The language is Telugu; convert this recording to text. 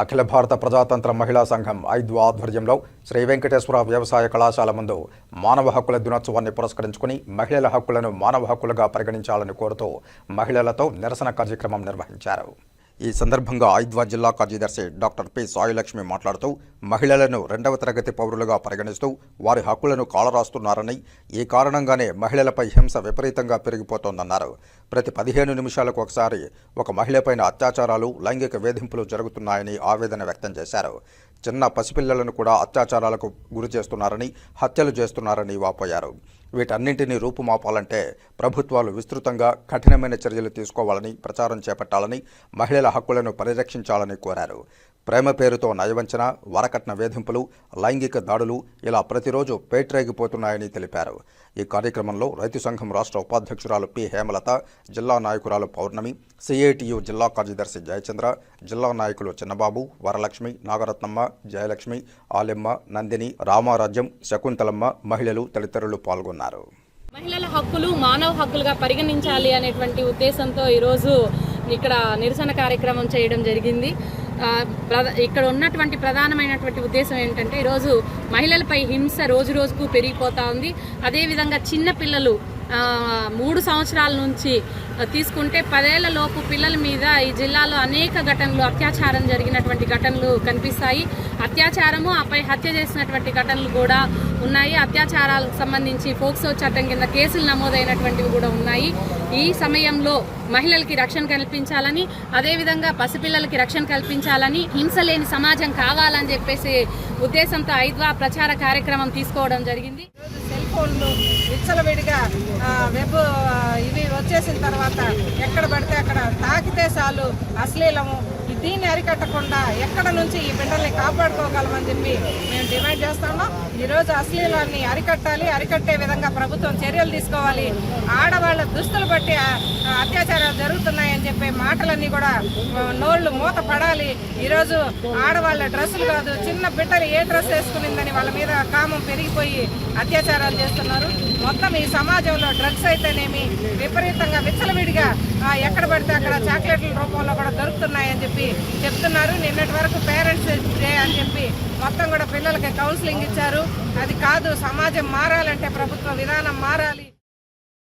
అఖిల భారత ప్రజాతంత్ర మహిళా సంఘం ఐదు ఆధ్వర్యంలో శ్రీ వెంకటేశ్వర వ్యవసాయ కళాశాల ముందు మానవ హక్కుల దినోత్సవాన్ని పురస్కరించుకుని మహిళల హక్కులను మానవ హక్కులుగా పరిగణించాలని కోరుతూ మహిళలతో నిరసన కార్యక్రమం నిర్వహించారు. ఈ సందర్భంగా ఐద్వా జిల్లా కార్యదర్శి డాక్టర్ పి సాయిలక్ష్మి మాట్లాడుతూ మహిళలను రెండవ తరగతి పౌరులుగా పరిగణిస్తూ వారి హక్కులను కాలరాస్తున్నారని ఈ కారణంగానే మహిళలపై హింస విపరీతంగా పెరిగిపోతోందన్నారు. ప్రతి పదిహేను నిమిషాలకు ఒకసారి ఒక మహిళపైన అత్యాచారాలు లైంగిక వేధింపులు జరుగుతున్నాయని ఆవేదన వ్యక్తం చేశారు. చిన్న పసిపిల్లలను కూడా అత్యాచారాలకు గురి చేస్తున్నారని హత్యలు చేస్తున్నారని వాపోయారు. వీటన్నింటినీ రూపుమాపాలంటే ప్రభుత్వాలు విస్తృతంగా కఠినమైన చర్యలు తీసుకోవాలని ప్రచారం చేపట్టాలని మహిళల హక్కులను పరిరక్షించాలని కోరారు. ప్రేమ పేరుతో నయవంచన వరకట్న వేధింపులు లైంగిక దాడులు ఇలా ప్రతిరోజు పేట్రేగిపోతున్నాయని తెలిపారు. ఈ కార్యక్రమంలో రైతు సంఘం రాష్ట్ర ఉపాధ్యక్షురాలు పి. హేమలత జిల్లా నాయకురాలు పౌర్ణమి సిఐటియు జిల్లా కార్యదర్శి జయచంద్ర జిల్లా నాయకులు చిన్నబాబు వరలక్ష్మి నాగరత్నమ్మ జయలక్ష్మి ఆలెమ్మ నందిని రామారాజ్యం శకుంతలమ్మ మహిళలు తదితరులు పాల్గొన్నారు. మహిళల హక్కులు మానవ హక్కులుగా పరిగణించాలి అనేటువంటి ఉద్దేశంతో ఈరోజు ఇక్కడ నిరసన కార్యక్రమం చేయడం జరిగింది. ఇక్కడ ఉన్నటువంటి ప్రధానమైనటువంటి ఉద్దేశం ఏంటంటే ఈరోజు మహిళలపై హింస రోజు రోజుకు పెరిగిపోతూ ఉంది. అదేవిధంగా చిన్నపిల్లలు మూడు సంవత్సరాల నుంచి తీసుకుంటే పదేళ్ళ లోపు పిల్లల మీద ఈ జిల్లాలో అనేక ఘటనలు అత్యాచారం జరిగినటువంటి ఘటనలు కనిపిస్తాయి. అత్యాచారము ఆపై హత్య చేసినటువంటి ఘటనలు కూడా ఉన్నాయి. అత్యాచారాలకు సంబంధించి ఫోక్సో చట్టం కింద కేసులు నమోదైనటువంటివి కూడా ఉన్నాయి. ఈ సమయంలో మహిళలకి రక్షణ కల్పించాలని అదేవిధంగా పసిపిల్లలకి రక్షణ కల్పించాలని హింస లేని సమాజం కావాలని చెప్పేసి ఉద్దేశంతో ఐద్వా ప్రచార కార్యక్రమం తీసుకోవడం జరిగింది. సెల్ ఫోన్లు విచ్చలవిడిగా వెబ్ ఇవి వచ్చేసిన తర్వాత ఎక్కడ పడితే అక్కడ తాకితే చాలు అశ్లీలము దీన్ని అరికట్టకుండా ఎక్కడ నుంచి ఈ బిడ్డల్ని కాపాడుకోగలమని చెప్పి మేము డిమాండ్ చేస్తున్నాం ఈరోజు అశ్లీలాన్ని అరికట్టాలి అరికట్టే విధంగా ప్రభుత్వం చర్యలు తీసుకోవాలి. ఆడవాళ్ళ దుస్తులు బట్టి అత్యాచారాలు జరుగుతున్నాయని చెప్పే మాటలన్నీ కూడా నోళ్ళు నోళ్ళు మూత పడాలి ఈరోజు ఆడవాళ్ళ డ్రెస్సులు కాదు చిన్న బిడ్డలు ఏ డ్రెస్ వేసుకునిందని వాళ్ళ మీద కామం పెరిగిపోయి అత్యాచారాలు చేస్తున్నారు. మొత్తం ఈ సమాజంలో డ్రగ్స్ అయితేనేమి విపరీతంగా విచ్చలవిడిగా ఎక్కడ పడితే అక్కడ చాక్లెట్ల రూపంలో కూడా దొరుకుతున్నాయని చెప్పి చెప్తున్నారు. నిన్నటి వరకు పేరెంట్స్ డే అని చెప్పి మొత్తం కూడా పిల్లలకి కౌన్సిలింగ్ ఇచ్చారు. అది కాదు సమాజం మారాలంటే ప్రభుత్వ విధానం మారాలి.